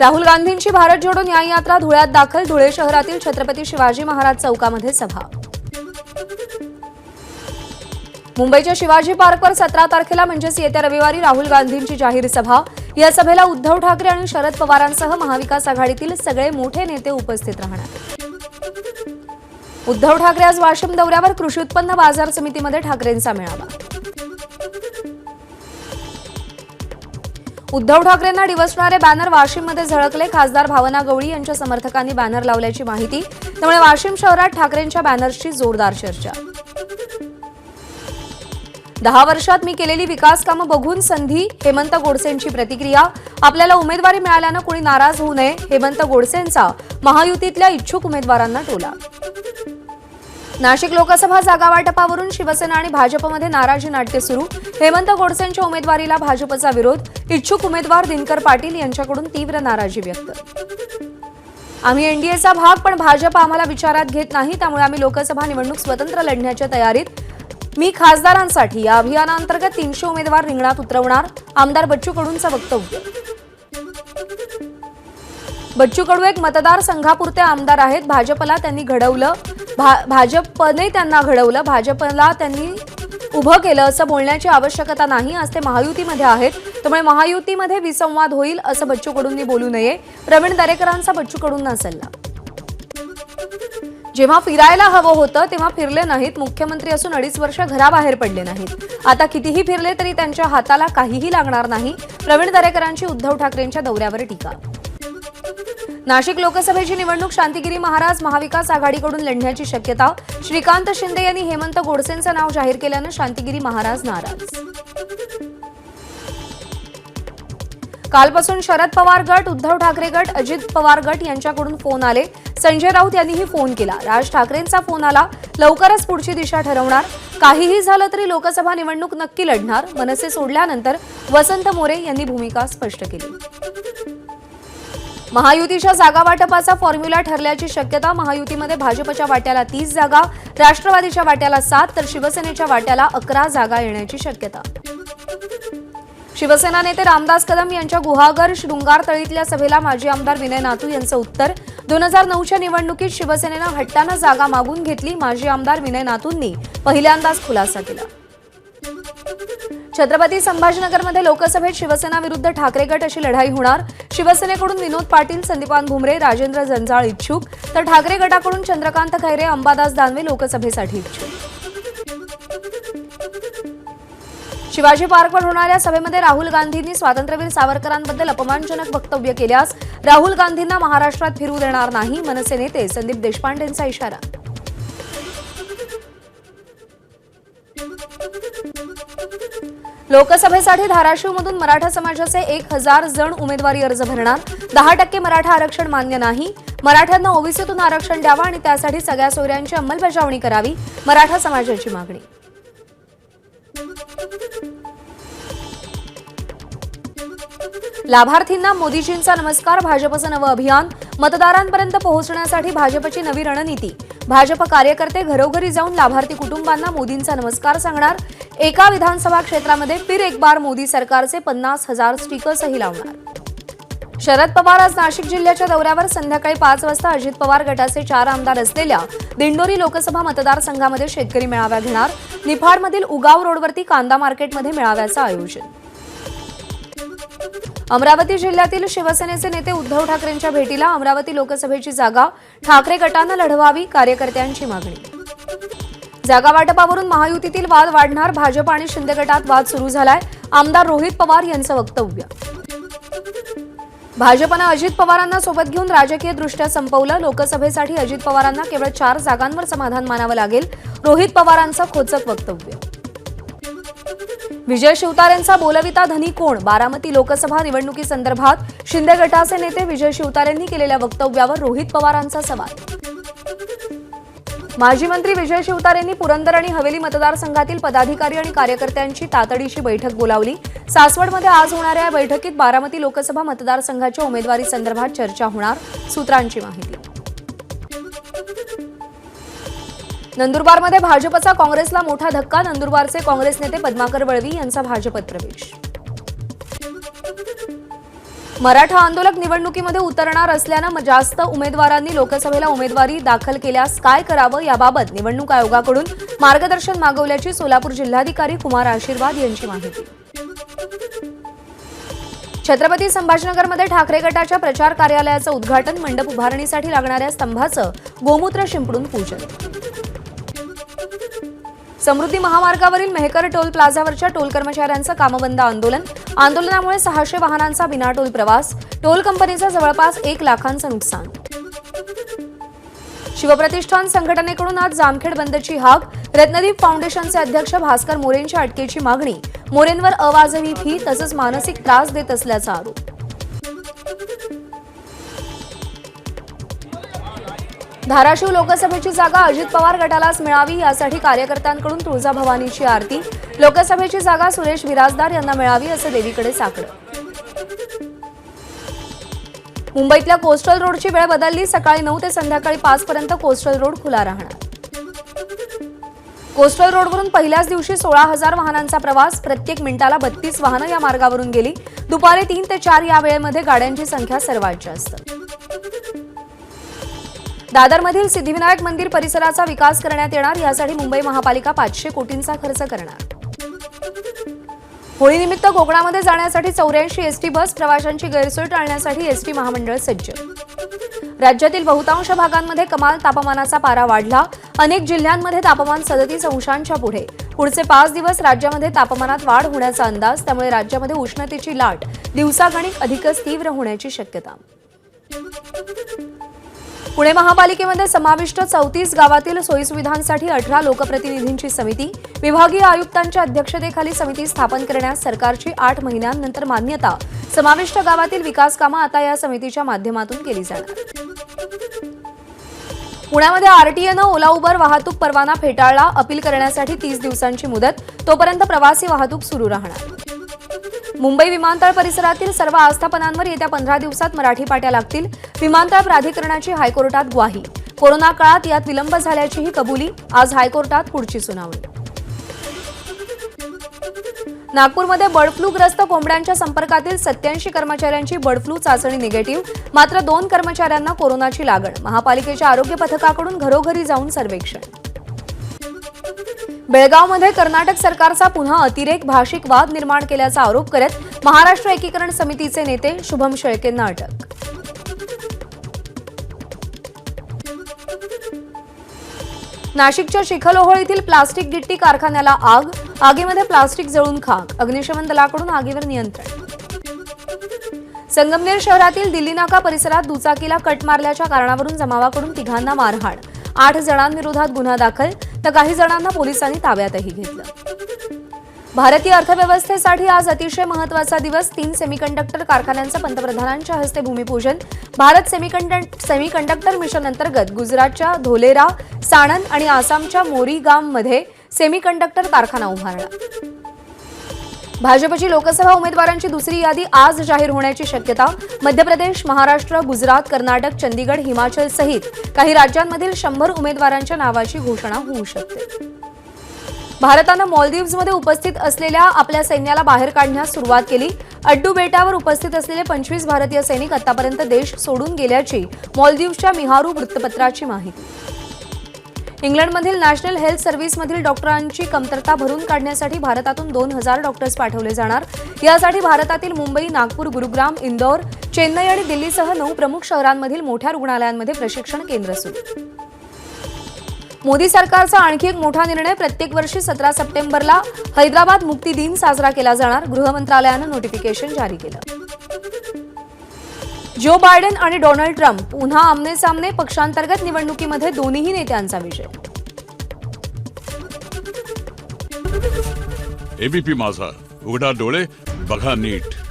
राहुल गांधींची भारत जोडो न्याय यात्रा धुळ्यात दाखल धुळे शहरातील छत्रपती शिवाजी महाराज चौकामध्ये सभा. मुंबईच्या शिवाजी पार्कवर सतरा तारखेला म्हणजेच येत्या रविवारी राहुल गांधींची जाहीर सभा. या सभेला उद्धव ठाकरे आणि शरद पवारांसह महाविकास आघाडीतील सगळे मोठे नेते उपस्थित राहणार. उद्धव ठाकरे आज वाशिम दौऱ्यावर कृषी उत्पन्न बाजार समितीमध्ये ठाकरेंचा मेळावा. उद्धव ठाकरेंना डिवसणारे बॅनर वाशिममध्ये झळकले. खासदार भावना गवळी यांच्या समर्थकांनी बॅनर लावल्याची माहिती. त्यामुळे वाशिम शहरात ठाकरेंच्या बॅनर्सची जोरदार चर्चा. दहा वर्षात मी केलेली विकास कामं बघून संधी हेमंत गोडसेंची प्रतिक्रिया. आपल्याला उमेदवारी मिळाल्यानं कुणी नाराज होऊ नये हेमंत गोडसेंचा महायुतीतल्या इच्छुक उमेदवारांना टोला. नाशिक लोकसभा जागा वाटपावरून शिवसेना आणि भाजपमध्ये नाराजी नाट्य सुरू. हेमंत गोडसेंच्या उमेदवारीला भाजपचा विरोध. इच्छुक उमेदवार दिनकर पाटील यांच्याकडून तीव्र नाराजी व्यक्त. आम्ही एनडीएचा भाग पण भाजप आम्हाला विचारात घेत नाही त्यामुळे आम्ही लोकसभा निवडणूक स्वतंत्र लढण्याच्या तयारीत. मी खासदारांसाठी या अभियानांतर्गत तीनशे उमेदवार रिंगणात उतरवणार आमदार बच्चू कडूंचं वक्तव्य. बच्चू कडू एक मतदारसंघापुरते आमदार आहेत भाजपला त्यांनी घडवलं. भा- भाजपने त्यांना घडवलं. भाजपला त्यांनी उभं केलं असं बोलण्याची आवश्यकता नाही. आज ते महायुतीमध्ये आहेत. त्यामुळे महायुतीमध्ये विसंवाद होईल असं बच्चू कडूंनी बोलू नये. प्रवीण दरेकरांचा बच्चू कडूंना सल्ला. जेव्हा फिरायला हवं होतं तेव्हा फिरले नाहीत. मुख्यमंत्री असून अडीच वर्ष घराबाहेर पडले नाहीत. आता कितीही फिरले तरी त्यांच्या हाताला काहीही लागणार नाही. प्रवीण दरेकरांची उद्धव ठाकरेंच्या दौऱ्यावर टीका. नाशिक लोकसभेची निवडणूक शांतिगिरी महाराज महाविकास आघाडीकडून लढण्याची शक्यता. श्रीकांत शिंदे यांनी हेमंत गोडसेंचं नाव जाहीर केल्यानं शांतिगिरी महाराज नाराज. कालपासून शरद पवार गट उद्धव ठाकरे गट अजित पवार गट यांच्याकडून फोन आले. संजय राऊत यांनीही फोन केला. राज ठाकरेंचा फोन आला. लवकरच पुढची दिशा ठरवणार. काहीही झालं तरी लोकसभा निवडणूक नक्की लढणार. मनसे सोडल्यानंतर वसंत मोरे यांनी भूमिका स्पष्ट केली. महायुतीच्या जागा वाटपाचा फॉर्म्युला ठरल्याची शक्यता महायुतीमध्ये भाजपच्या वाट्याला तीस जागा राष्ट्रवादीच्या वाट्याला सात तर शिवसेनेच्या वाट्याला अकरा जागा येण्याची शक्यता. शिवसेना नेते रामदास कदम यांच्या गुहागर शृंगार तळीतल्या सभेला माजी आमदार विनय नातू यांचं उत्तर. दोन हजार नऊच्या निवडणुकीत शिवसेनेनं हट्टानं जागा मागून घेतली माजी आमदार विनय नातूंनी पहिल्यांदाच खुलासा केला. छत्रपती संभाजीनगरमध्ये लोकसभेत शिवसेना विरुद्ध ठाकरे गट अशी लढाई होणार. शिवसेनेकडून विनोद पाटील संदीपान भुमरे राजेंद्र जंजाळ इच्छुक. तर ठाकरे गटाकडून चंद्रकांत खैरे अंबादास दानवे लोकसभेसाठी इच्छुक. शिवाजी पार्कवर होणाऱ्या सभेमध्ये राहुल गांधींनी स्वातंत्र्यवीर सावरकरांबद्दल अपमानजनक वक्तव्य केल्यास राहुल गांधींना महाराष्ट्रात फिरू देणार नाही मनसे नेते संदीप देशपांडेंचा इशारा. लोकसभेसाठी धाराशिवमधून मराठा समाजाचे एक हजार जण उमेदवारी अर्ज भरणार. दहा टक्के मराठा आरक्षण मान्य नाही. मराठ्यांना ओबीसीतून आरक्षण द्यावं आणि त्यासाठी सगळ्या सोयऱ्यांची अंमलबजावणी करावी. मराठा समाजाची मागणी. लाभार्थींना मोदीजींचा नमस्कार भाजपचं नवं अभियान. मतदारांपर्यंत पोहोचण्यासाठी भाजपची नवी रणनीती. भाजप कार्यकर्ते घरोघरी जाऊन लाभार्थी कुटुंबांना मोदींचा नमस्कार सांगणार. एका विधानसभा क्षेत्रामध्ये फिर एक बार मोदी सरकारचे पन्नास हजार स्टिकर्सही लावणार. शरद पवार आज नाशिक जिल्ह्याच्या दौऱ्यावर संध्याकाळी पाच वाजता अजित पवार गटाचे चार आमदार असलेल्या दिंडोरी लोकसभा मतदारसंघामध्ये शेतकरी मेळावा घेणार. निफाडमधील उगाव रोडवरती कांदा मार्केटमध्ये मेळाव्याचं आयोजन. अमरावती जिल्ह्यातील शिवसेनेचे नेते उद्धव ठाकरेंच्या भेटीला अमरावती लोकसभेची जागा. ठाकरे गटानं लढवावी कार्यकर्त्यांची मागणी. जागा वाटपावरून महायुतीतील वाद वाढणार. भाजप आणि शिंदे गटात वाद सुरू झालाय. आमदार रोहित पवार यांचं वक्तव्य. भाजपनं अजित पवारांना सोबत घेऊन राजकीय दृष्ट्या संपवलं. लोकसभेसाठी अजित पवारांना केवळ चार जागांवर समाधान मानावं लागेल. रोहित पवारांचं खोचक वक्तव्य. विजय शिवतारेंचा बोलविता धनी कोण? बारामती लोकसभा निवडणुकीसंदर्भात शिंदे गटाचे नेते विजय शिवतारेंनी केलेल्या वक्तव्यावर रोहित पवारांचा सवाल. माजी मंत्री विजय शिवतारेंनी पुरंदर आणि हवेली मतदारसंघातील पदाधिकारी आणि कार्यकर्त्यांची तातडीची बैठक बोलावली. सासवडमध्ये आज होणाऱ्या या बैठकीत बारामती लोकसभा मतदारसंघाच्या उमेदवारी संदर्भात चर्चा होणार सूत्रांची माहिती. नंदुरबारमध्ये भाजपचा काँग्रेसला मोठा धक्का नंदुरबारचे काँग्रेस नेते पद्माकर वळवी यांचा भाजपत प्रवेश. मराठा आंदोलक निवडणुकीमध्ये उतरणार असल्यानं जास्त उमेदवारांनी लोकसभेला उमेदवारी दाखल केल्यास काय करावं याबाबत निवडणूक आयोगाकडून मार्गदर्शन मागवल्याची सोलापूर जिल्हाधिकारी कुमार आशीर्वाद यांची माहिती. छत्रपती संभाजीनगरमध्ये ठाकरे गटाच्या प्रचार कार्यालयाचं उद्घाटन मंडप उभारणीसाठी लागणाऱ्या स्तंभाचं गोमूत्र शिंपडून पूजन समृद्धी महामार्गावरील मेहकर टोल प्लाझावरच्या टोल कर्मचाऱ्यांचं कामबंद आंदोलन. आंदोलनामुळे सहाशे वाहनांचा विनाटोल प्रवास टोल कंपनीचं जवळपास एक लाखांचं नुकसान. शिवप्रतिष्ठान संघटनेकडून आज जामखेड बंदची हाक. रत्नदीप फाउंडेशनचे अध्यक्ष भास्कर मोरेंच्या अटकेची मागणी. मोरेंवर अवाजवी फी तसंच मानसिक त्रास देत असल्याचा आरोप. धाराशिव लोकसभेची जागा अजित पवार गटालाच मिळावी यासाठी कार्यकर्त्यांकडून तुळजाभवानीची आरती. लोकसभेची जागा सुरेश विराजदार यांना मिळावी असं देवीकडे साकडं. मुंबईतल्या कोस्टल रोडची वेळ बदलली. सकाळी नऊ ते संध्याकाळी पाच पर्यंत कोस्टल रोड खुला राहणार. कोस्टल रोडवरून पहिल्याच दिवशी सोळा हजार वाहनांचा प्रवास. प्रत्येक मिनिटाला बत्तीस वाहनं या मार्गावरून गेली. दुपारी तीन ते चार या वेळेमध्ये गाड्यांची संख्या सर्वात जास्त. दादरमधील सिद्धिविनायक मंदिर परिसराचा विकास करण्यात येणार यासाठी मुंबई महापालिका पाचशे कोटींचा खर्च करणार. होळीनिमित्त कोकणामध्ये जाण्यासाठी चौऱ्याऐंशी एसटी बस प्रवाशांची गैरसोय टाळण्यासाठी एसटी महामंडळ सज्ज. राज्यातील बहुतांश भागांमध्ये कमाल तापमानाचा पारा वाढला. अनेक जिल्ह्यांमध्ये तापमान सदतीस अंशांच्या पुढे. पुढचे पाच दिवस राज्यामध्ये तापमानात वाढ होण्याचा अंदाज त्यामुळे राज्यामध्ये उष्णतेची लाट दिवसागणिक अधिकच तीव्र होण्याची शक्यता. पुणे महापालिकेमध्ये समाविष्ट चौतीस गावातील सोयीसुविधांसाठी अठरा लोकप्रतिनिधींची समिती विभागीय आयुक्तांच्या अध्यक्षतेखाली समिती स्थापन करण्यास सरकारची आठ महिन्यांनंतर मान्यता. समाविष्ट गावातील विकास कामं आता या समितीच्या माध्यमातून केली जाणार. पुण्यामध्ये आरटीएनं ओला उबर वाहतूक परवाना फेटाळला अपील करण्यासाठी तीस दिवसांची मुदत तोपर्यंत प्रवासी वाहतूक सुरू राहणार. मुंबई विमानतळ परिसरातील सर्व आस्थापनांवर येत्या पंधरा दिवसात मराठी पाट्या लागतील. विमानतळ प्राधिकरणाची हायकोर्टात ग्वाही. कोरोना काळात यात विलंब झाल्याचीही कबुली. आज हायकोर्टात पुढची सुनावणी. नागपूरमध्ये बर्ड फ्लूग्रस्त कोंबड्यांच्या संपर्कातील सत्याऐंशी कर्मचाऱ्यांची बर्ड फ्लू चाचणी निगेटिव्ह. मात्र दोन कर्मचाऱ्यांना कोरोनाची लागण. महापालिकेच्या आरोग्य पथकाकडून घरोघरी जाऊन सर्वेक्षण. बेळगावमध्ये कर्नाटक सरकारचा पुन्हा अतिरेक भाषिक वाद निर्माण केल्याचा आरोप करत महाराष्ट्र एकीकरण समितीचे नेते शुभम शेळकेंना अटक. नाशिकच्या शिखलोहोळ येथील प्लास्टिक गिट्टी कारखान्याला आग आगीमध्ये प्लास्टिक जळून खाक अग्निशमन दलाकडून आगीवर नियंत्रण. संगमनेर शहरातील दिल्ली नाका परिसरात दुचाकीला कट मारल्याच्या कारणावरून जमावाकडून तिघांना मारहाण. आठ जणांविरोधात गुन्हा दाखल तर काही जणांना पोलिसांनी ताब्यातही घेतलं. भारतीय अर्थव्यवस्थेसाठी आज अतिशय महत्त्वाचा दिवस. तीन सेमीकंडक्टर कारखान्यांचं पंतप्रधानांच्या हस्ते भूमिपूजन. भारत सेमीकंडक्टर मिशन अंतर्गत गुजरातच्या धोलेरा साणंद आणि आसामच्या मोरीगाममध्ये सेमीकंडक्टर कारखाना उभारणार भाजपची लोकसभा उमेदवारांची दुसरी यादी आज जाहीर होण्याची शक्यता मध्य प्रदेश महाराष्ट्र गुजरात कर्नाटक चंदीगड हिमाचल सहित काही राज्यांमधील शंभर उमेदवारांच्या नावाची घोषणा होऊ शकते. भारतानं मॉलदीव्जमध्ये उपस्थित असलेल्या आपल्या सैन्याला बाहेर काढण्यास सुरुवात केली. अड्डू बेटावर उपस्थित असलेले पंचवीस भारतीय सैनिक आतापर्यंत देश सोडून गेल्याची मॉलदीव्सच्या मिहारू वृत्तपत्राची माहिती. इंग्लंडमधील नॅशनल हेल्थ सर्व्हिसमधील डॉक्टरांची कमतरता भरून काढण्यासाठी भारतातून दोन हजार डॉक्टर्स पाठवले जाणार. यासाठी भारतातील मुंबई नागपूर गुरुग्राम इंदौर चेन्नई आणि दिल्लीसह नऊ प्रमुख शहरांमधील मोठ्या रुग्णालयांमध्ये प्रशिक्षण केंद्र सुरू. मोदी सरकारचा आणखी एक मोठा निर्णय प्रत्येक वर्षी सतरा सप्टेंबरला हैदराबाद मुक्ती दिन साजरा केला जाणार. गृह मंत्रालयानं नोटिफिकेशन जारी केलं. जो बायडन आणि डोनाल्ड ट्रम्प पुन्हा आमने सामने पक्षांतर्गत निवडणुकीमध्ये दोन्ही नेत्यांचा विजय. एबीपी माझा. उघडा डोळे बघा नीट.